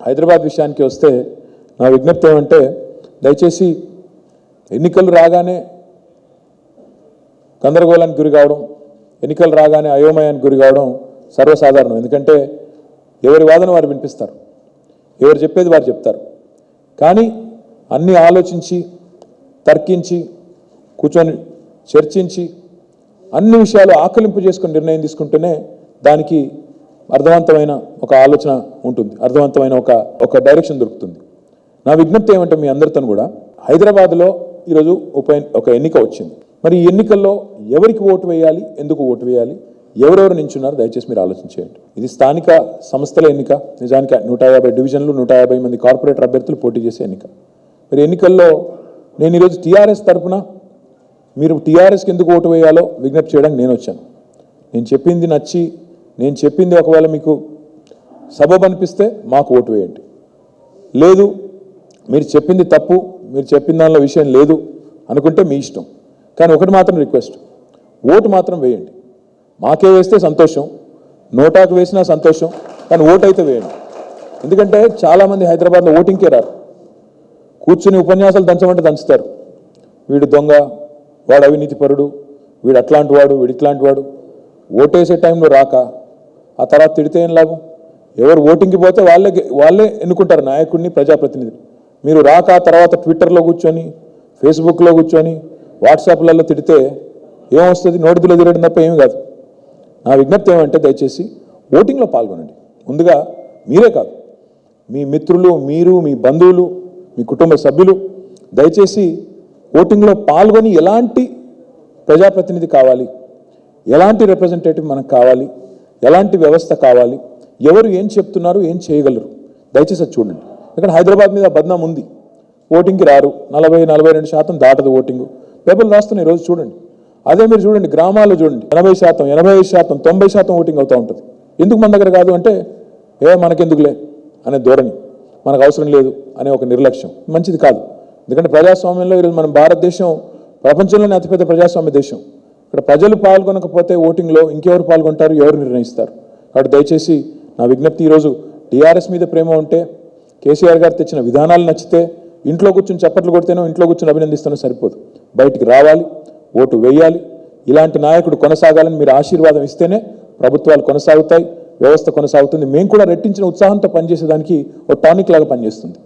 హైదరాబాద్ విషయానికి వస్తే నా విజ్ఞప్తి ఏమంటే దయచేసి ఎన్నికలు రాగానే గందరగోళానికి గురి కావడం ఎన్నికలు రాగానే అయోమయానికి గురి కావడం సర్వసాధారణం. ఎందుకంటే ఎవరి వాదన వారు వినిపిస్తారు. ఎవరు చెప్పేది వారు చెప్తారు. కానీ అన్నీ ఆలోచించి తర్కించి కూర్చొని చర్చించి అన్ని విషయాలు ఆకలింపు చేసుకుని నిర్ణయం తీసుకుంటేనే దానికి అర్థవంతమైన ఒక ఆలోచన ఉంటుంది. అర్థవంతమైన ఒక ఒక డైరెక్షన్ దొరుకుతుంది. నా విజ్ఞప్తి ఏమంటే మీ అందరితో కూడా హైదరాబాద్లో ఈరోజు ఉప ఒక ఎన్నిక వచ్చింది. మరి ఈ ఎన్నికల్లో ఎవరికి ఓటు వేయాలి? ఎందుకు ఓటు వేయాలి? ఎవరెవరు నించున్నారు? దయచేసి మీరు ఆలోచించేయండి. ఇది స్థానిక సంస్థల ఎన్నిక. నిజానికి నూట యాభై డివిజన్లు నూట యాభై మంది కార్పొరేటర్ అభ్యర్థులు పోటీ చేసే ఎన్నిక. మరి ఎన్నికల్లో నేను ఈరోజు టీఆర్ఎస్ తరపున మీరు టీఆర్ఎస్కి ఎందుకు ఓటు వేయాలో విజ్ఞప్తి చేయడానికి నేను వచ్చాను. నేను చెప్పింది నచ్చి నేను చెప్పింది ఒకవేళ మీకు సబబ్ అనిపిస్తే మాకు ఓటు వేయండి. లేదు మీరు చెప్పింది తప్పు మీరు చెప్పిన దానిలో విషయం లేదు అనుకుంటే మీ ఇష్టం. కానీ ఒకటి మాత్రం రిక్వెస్ట్ ఓటు మాత్రం వేయండి. మాకే వేస్తే సంతోషం నోటాకు వేసినా సంతోషం కానీ ఓటు అయితే వేయండి. ఎందుకంటే చాలామంది హైదరాబాద్లో ఓటింగ్కే రారు. కూర్చుని ఉపన్యాసాలు దంచమంటే దంచుతారు. వీడు దొంగ వాడు అవినీతిపరుడు వీడు అట్లాంటి వాడు వీడు ఇట్లాంటి వాడు. ఓటేసే టైంలో రాక ఆ తర్వాత తిడితే ఏం లాభం? ఎవరు ఓటింగ్కి పోతే వాళ్ళే వాళ్ళే ఎన్నుకుంటారు నాయకుడిని ప్రజాప్రతినిధిని మీరు రాక తర్వాత ట్విట్టర్లో కూర్చొని ఫేస్బుక్లో కూర్చొని వాట్సాప్లలో తిడితే ఏమొస్తుంది? నోటిదిలో తిరగడం తప్ప ఏమీ కాదు. నా విజ్ఞప్తి ఏమంటే దయచేసి ఓటింగ్లో పాల్గొనండి. ముందుగా మీరే కాదు. మీ మిత్రులు మీరు మీ బంధువులు మీ కుటుంబ సభ్యులు దయచేసి ఓటింగ్లో పాల్గొని ఎలాంటి ప్రజాప్రతినిధి కావాలి? ఎలాంటి రిప్రజెంటేటివ్ మనకు కావాలి? ఎలాంటి వ్యవస్థ కావాలి? ఎవరు ఏం చెప్తున్నారు ఏం చేయగలరు? దయచేసి అది చూడండి. ఇక్కడ హైదరాబాద్ మీద బద్నాం ఉంది. ఓటింగ్కి రారు. నలభై నలభై రెండు శాతం దాటదు ఓటింగ్. పేపర్లు రాస్తున్నాయి రోజు చూడండి. అదే మీరు చూడండి గ్రామాల్లో చూడండి. ఎనభై శాతం ఎనభై ఐదు శాతం తొంభై శాతం ఓటింగ్ అవుతూ ఉంటుంది. ఎందుకు మన దగ్గర కాదు అంటే ఏ మనకెందుకులే అనే ధోరణి. మనకు అవసరం లేదు అనే ఒక నిర్లక్ష్యం. మంచిది కాదు. ఎందుకంటే ప్రజాస్వామ్యంలో ఈరోజు మన భారతదేశం ప్రపంచంలోనే అతిపెద్ద ప్రజాస్వామ్య దేశం. ఇక్కడ ప్రజలు పాల్గొనకపోతే ఓటింగ్లో ఇంకెవరు పాల్గొంటారు ఎవరు నిర్ణయిస్తారు? కాబట్టి దయచేసి నా విజ్ఞప్తి ఈరోజు టీఆర్ఎస్ మీద ప్రేమ ఉంటే కేసీఆర్ గారు తెచ్చిన విధానాలు నచ్చితే ఇంట్లో కూర్చొని చప్పట్లు కొడితేనో ఇంట్లో కూర్చొని అభినందిస్తేనో సరిపోదు. బయటికి రావాలి ఓటు వేయాలి. ఇలాంటి నాయకుడు కొనసాగాలని మీరు ఆశీర్వాదం ఇస్తేనే ప్రభుత్వాలు కొనసాగుతాయి వ్యవస్థ కొనసాగుతుంది. మేము కూడా రెట్టించిన ఉత్సాహంతో పనిచేసేదానికి ఒక టానిక్ లాగా పనిచేస్తుంది.